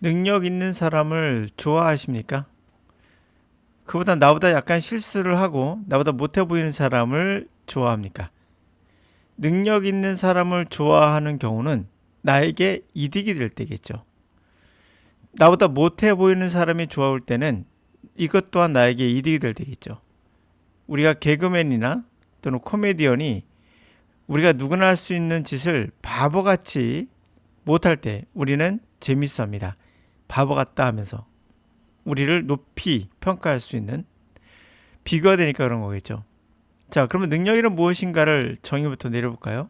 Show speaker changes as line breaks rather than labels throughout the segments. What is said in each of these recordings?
능력 있는 사람을 좋아하십니까? 그보다 나보다 약간 실수를 하고 나보다 못해 보이는 사람을 좋아합니까? 능력 있는 사람을 좋아하는 경우는 나에게 이득이 될 때겠죠. 나보다 못해 보이는 사람이 좋아올 때는 이것 또한 나에게 이득이 될 때겠죠. 우리가 개그맨이나 또는 코미디언이 우리가 누구나 할 수 있는 짓을 바보같이 못할 때 우리는 재밌어 합니다. 바보 같다 하면서 우리를 높이 평가할 수 있는 비교가 되니까 그런 거겠죠. 자, 그러면 능력이란 무엇인가를 정의부터 내려볼까요?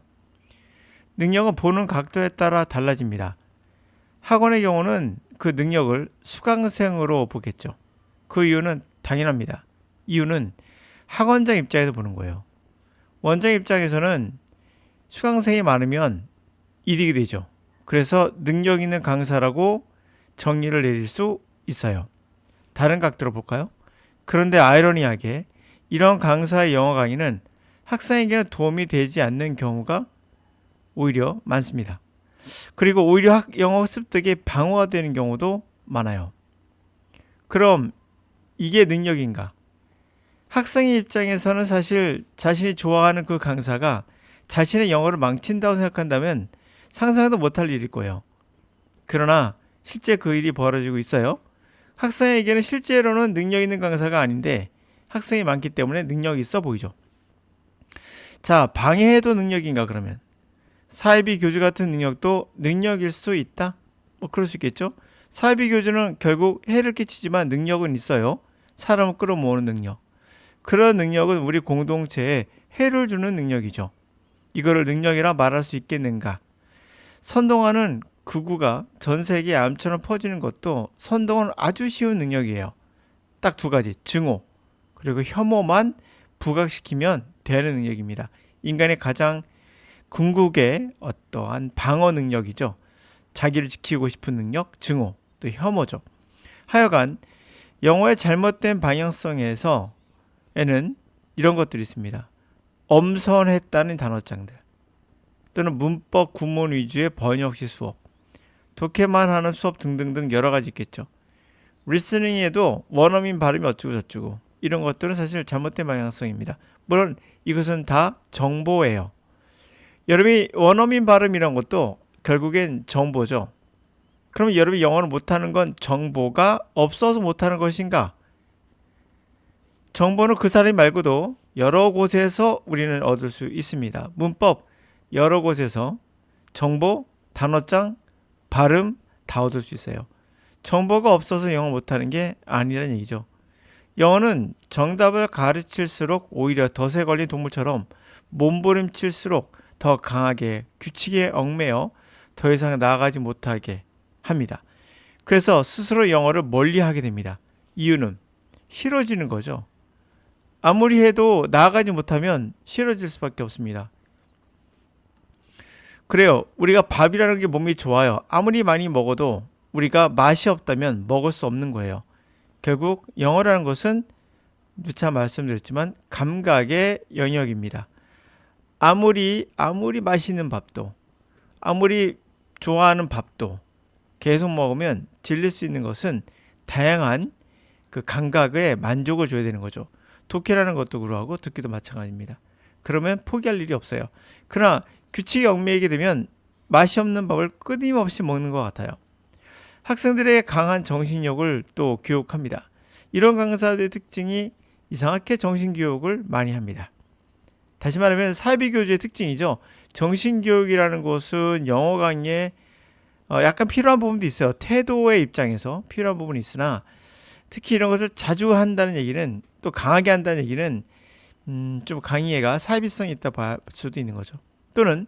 능력은 보는 각도에 따라 달라집니다. 학원의 경우는 그 능력을 수강생으로 보겠죠. 그 이유는 당연합니다. 이유는 학원장 입장에서 보는 거예요. 원장 입장에서는 수강생이 많으면 이득이 되죠. 그래서 능력 있는 강사라고 정의를 내릴 수 있어요. 다른 각도로 볼까요? 그런데 아이러니하게 이런 강사의 영어 강의는 학생에게는 도움이 되지 않는 경우가 오히려 많습니다. 그리고 오히려 학, 영어 습득에 방어가 되는 경우도 많아요. 그럼 이게 능력인가? 학생의 입장에서는 사실 자신이 좋아하는 그 강사가 자신의 영어를 망친다고 생각한다면 상상도 못할 일일 거예요. 그러나 실제 그 일이 벌어지고 있어요. 학생에게는 실제로는 능력 있는 강사가 아닌데 학생이 많기 때문에 능력이 있어 보이죠. 자, 방해해도 능력인가 그러면? 사이비 교주 같은 능력도 능력일 수 있다? 뭐 그럴 수 있겠죠. 사이비 교주는 결국 해를 끼치지만 능력은 있어요. 사람을 끌어모으는 능력. 그런 능력은 우리 공동체에 해를 주는 능력이죠. 이거를 능력이라 말할 수 있겠는가? 선동하는 극우가 전 세계에 암처럼 퍼지는 것도 선동은 아주 쉬운 능력이에요. 딱 두 가지. 증오. 그리고 혐오만 부각시키면 되는 능력입니다. 인간의 가장 궁극의 어떠한 방어 능력이죠. 자기를 지키고 싶은 능력, 증오, 또 혐오죠. 하여간 영어의 잘못된 방향성에서 에는 이런 것들이 있습니다. 엄선했다는 단어장들 또는 문법 구문 위주의 번역시 수업 독해만 하는 수업 등등등 여러 가지 있겠죠. 리스닝에도 원어민 발음이 어쩌고 저쩌고 이런 것들은 사실 잘못된 방향성입니다. 물론 이것은 다 정보예요. 여러분이 원어민 발음이란 것도 결국엔 정보죠. 그럼 여러분이 영어를 못하는 건 정보가 없어서 못하는 것인가? 정보는 그 사람 말고도 여러 곳에서 우리는 얻을 수 있습니다. 문법 여러 곳에서 정보, 단어장, 발음 다 얻을 수 있어요. 정보가 없어서 영어 못하는 게 아니라는 얘기죠. 영어는 정답을 가르칠수록 오히려 덫에 걸린 동물처럼 몸부림칠수록 더 강하게 규칙에 얽매여 더 이상 나아가지 못하게 합니다. 그래서 스스로 영어를 멀리 하게 됩니다. 이유는 싫어지는 거죠. 아무리 해도 나아가지 못하면 싫어질 수밖에 없습니다. 그래요. 우리가 밥이라는 게 몸이 좋아요. 아무리 많이 먹어도 우리가 맛이 없다면 먹을 수 없는 거예요. 결국 영어라는 것은 누차 말씀드렸지만 감각의 영역입니다. 아무리 아무리 맛있는 밥도 아무리 좋아하는 밥도 계속 먹으면 질릴 수 있는 것은 다양한 그 감각에 만족을 줘야 되는 거죠. 독해라는 것도 그러하고 듣기도 마찬가지입니다. 그러면 포기할 일이 없어요. 그러나 규칙이 얽매이게 되면 맛이 없는 밥을 끊임없이 먹는 것 같아요. 학생들의 강한 정신력을 또 교육합니다. 이런 강사들의 특징이 이상하게 정신교육을 많이 합니다. 다시 말하면 사이비 교주의 특징이죠. 정신교육이라는 것은 영어 강의에 어, 약간 필요한 부분도 있어요. 태도의 입장에서 필요한 부분이 있으나 특히 이런 것을 자주 한다는 얘기는 또 강하게 한다는 얘기는 음, 좀 강의가 사이비성이 있다 볼 수도 있는 거죠. 또는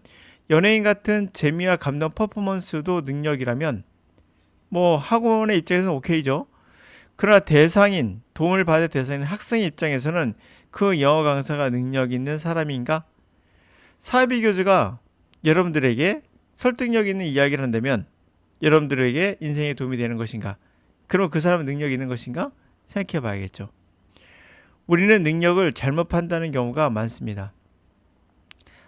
연예인 같은 재미와 감동 퍼포먼스도 능력이라면 뭐 학원의 입장에서는 오케이죠. 그러나 대상인 도움을 받을 대상인 학생 입장에서는 그 영어 강사가 능력 있는 사람인가? 사이비 교수가 여러분들에게 설득력 있는 이야기를 한다면 여러분들에게 인생에 도움이 되는 것인가? 그럼 그 사람은 능력 있는 것인가? 생각해 봐야겠죠. 우리는 능력을 잘못 판다는 경우가 많습니다.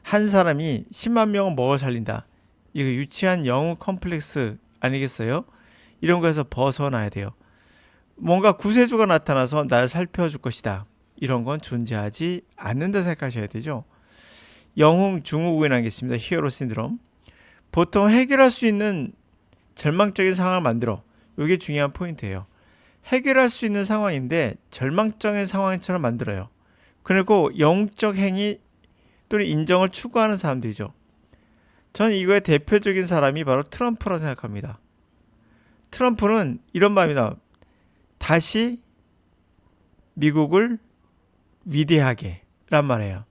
한 사람이 10만 명을 먹어 살린다. 이거 유치한 영웅 컴플렉스 아니겠어요? 이런 거에서 벗어나야 돼요. 뭔가 구세주가 나타나서 날 살펴줄 것이다. 이런 건 존재하지 않는다 생각하셔야 되죠. 영웅 증후군이라는 게 있습니다. 히어로 신드롬. 보통 해결할 수 있는 절망적인 상황을 만들어. 이게 중요한 포인트예요. 해결할 수 있는 상황인데 절망적인 상황처럼 만들어요. 그리고 영적 행위 또는 인정을 추구하는 사람들이죠. 저는 이거의 대표적인 사람이 바로 트럼프라고 생각합니다. 트럼프는 이런 마음이다. 다시 미국을 위대하게 란 말이에요.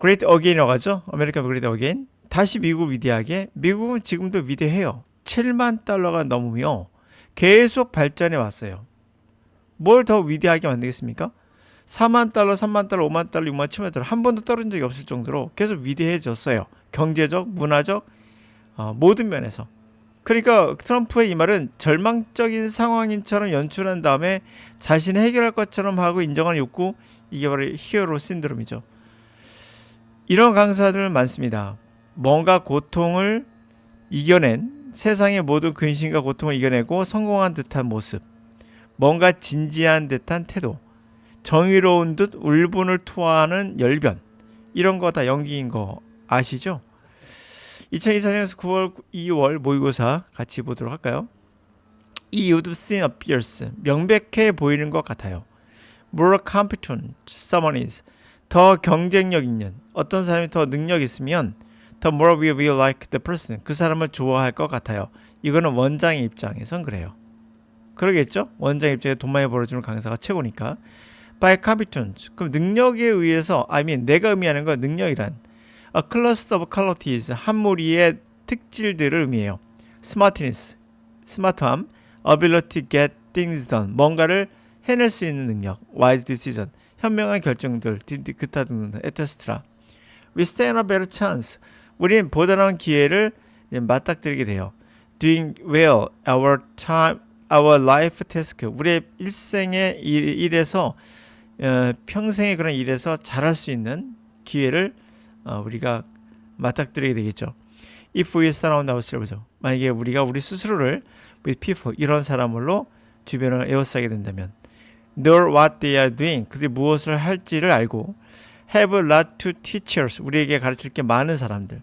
Great Again이라고 하죠. 아메리칸 Great Again. 다시 미국 위대하게. 미국은 지금도 위대해요. 7만 달러가 넘으며 계속 발전해 왔어요. 뭘 더 위대하게 만들겠습니까? 4만 달러, 3만 달러, 5만 달러, 6만, 7만 달러 한 번도 떨어진 적이 없을 정도로 계속 위대해졌어요. 경제적, 문화적 어, 모든 면에서. 그러니까 트럼프의 이 말은 절망적인 상황인처럼 연출한 다음에 자신이 해결할 것처럼 하고 인정하는 욕구 이게 바로 히어로 신드롬이죠. 이런 강사들 많습니다. 뭔가 고통을 이겨낸 세상의 모든 근심과 고통을 이겨내고 성공한 듯한 모습, 뭔가 진지한 듯한 태도, 정의로운 듯 울분을 토하는 열변, 이런 거 다 연기인 거 아시죠? 2024년에서 9월, 2월 모의고사 같이 보도록 할까요? 이 would seem appears 명백해 보이는 것 같아요. More competent someone is 더 경쟁력 있는 어떤 사람이 더 능력 있으면 더 more we will like the person 그 사람을 좋아할 것 같아요. 이거는 원장의 입장에선 그래요. 그러겠죠? 원장 입장에 돈 많이 벌어주는 강사가 최고니까. By competence 그럼 능력에 의해서 I mean 내가 의미하는 건 능력이란 A cluster of qualities 한 무리의 특질들을 의미해요. Smartness 스마트함 Ability to get things done 뭔가를 해낼 수 있는 능력 Wise decision 현명한 결정들 그타 등등 에테스트라 We stand a better chance 우린 보다 나은 기회를 맞닥뜨리게 돼요. Doing well our time our life task 우리의 일생의 일, 일에서 어, 평생의 그런 일에서 잘할 수 있는 기회를 어, 우리가 맞닥뜨리게 되겠죠. If we surround ourselves 만약에 우리가 우리 스스로를 with people 이런 사람으로 주변을 에워싸게 된다면 know what they are doing 그들이 무엇을 할지를 알고 have a lot to teach us 우리에게 가르칠 게 많은 사람들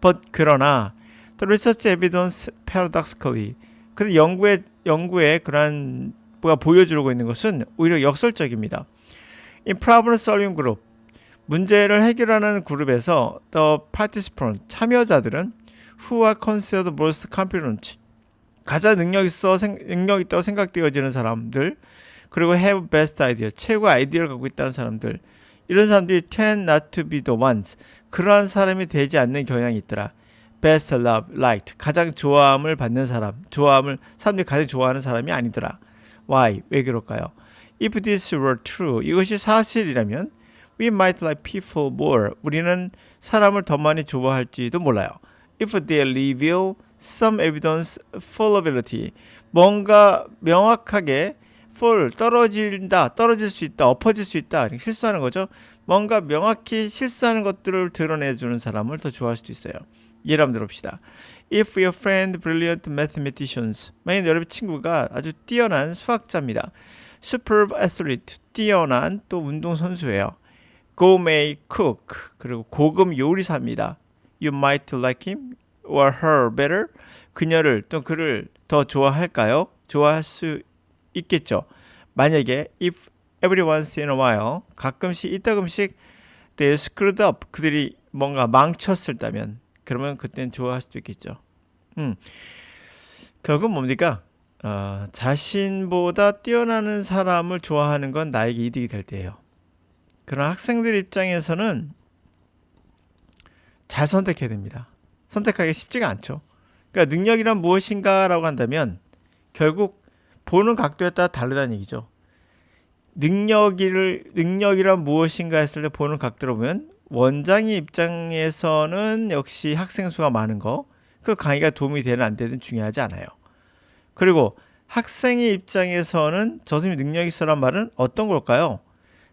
but 그러나 the research evidence paradoxically 그 연구의 연구에 그러한 뭐가 보여주고 있는 것은 오히려 역설적입니다. In problem solving group 문제를 해결하는 그룹에서 the participant 참여자들은 who are considered most competent 가장 능력 있어 능력 있다고 생각되어지는 사람들 그리고 have best idea 최고 아이디어를 갖고 있다는 사람들 이런 사람들이 tend not to be the ones 그러한 사람이 되지 않는 경향이 있더라. best love, liked 가장 좋아함을 받는 사람, 좋아함을 사람들이 가장 좋아하는 사람이 아니더라. Why? 왜 그럴까요? If this were true, 이것이 사실이라면 we might like people more. 우리는 사람을 더 많이 좋아할지도 몰라요. If they reveal some evidence fallibility, 뭔가 명확하게 fall 떨어진다, 떨어질 수 있다, 엎어질 수 있다, 실수하는 거죠. 뭔가 명확히 실수하는 것들을 드러내주는 사람을 더 좋아할 수도 있어요. 예를 한번 들어봅시다. If your friend brilliant mathematicians, 만약 여러분 친구가 아주 뛰어난 수학자입니다. Superb athlete, 뛰어난 또 운동 선수예요. Gourmet cook, 그리고 고급 요리사입니다. You might like him or her better. 그녀를 또 그를 더 좋아할까요? 좋아할 수 있겠죠. 만약에 if every once in a while 가끔씩 이따금씩 they screwed up 그들이 뭔가 망쳤을다면 그러면 그땐 좋아할 수도 있겠죠. 음. 결국 뭡니까? 어, 자신보다 뛰어나는 사람을 좋아하는 건 나에게 이득이 될 때예요. 그런 학생들 입장에서는 잘 선택해야 됩니다. 선택하기 쉽지가 않죠. 그러니까 능력이란 무엇인가라고 한다면 결국 보는 각도에 따라 다르다는 얘기죠. 능력을 능력이란 무엇인가 했을 때 보는 각도로 보면 원장의 입장에서는 역시 학생 수가 많은 거, 그 강의가 도움이 되는 안 되든 중요하지 않아요. 그리고 학생의 입장에서는 저 선생님이 능력이 있어란 말은 어떤 걸까요?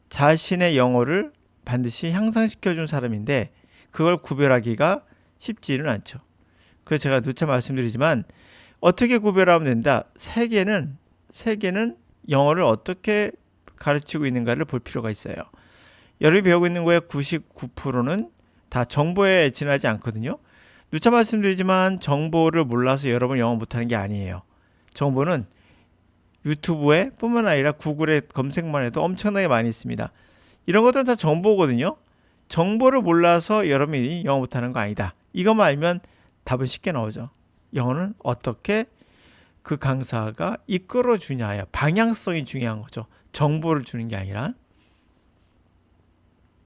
자신의 영어를 반드시 향상시켜 준 사람인데 그걸 구별하기가 쉽지는 않죠. 그래서 제가 누차 말씀드리지만 어떻게 구별하면 된다? 세계는 세계는 영어를 어떻게 가르치고 있는가를 볼 필요가 있어요. 여러분이 배우고 있는 거의 99%는 다 정보에 지나지 않거든요. 누차 말씀드리지만 정보를 몰라서 여러분 영어 못하는 게 아니에요. 정보는 유튜브에 뿐만 아니라 구글에 검색만 해도 엄청나게 많이 있습니다. 이런 것들은 다 정보거든요. 정보를 몰라서 여러분이 영어 못하는 거 아니다. 이것만 알면 답은 쉽게 나오죠. 영어는 어떻게 그 강사가 이끌어 주냐예요. 방향성이 중요한 거죠. 정보를 주는 게 아니라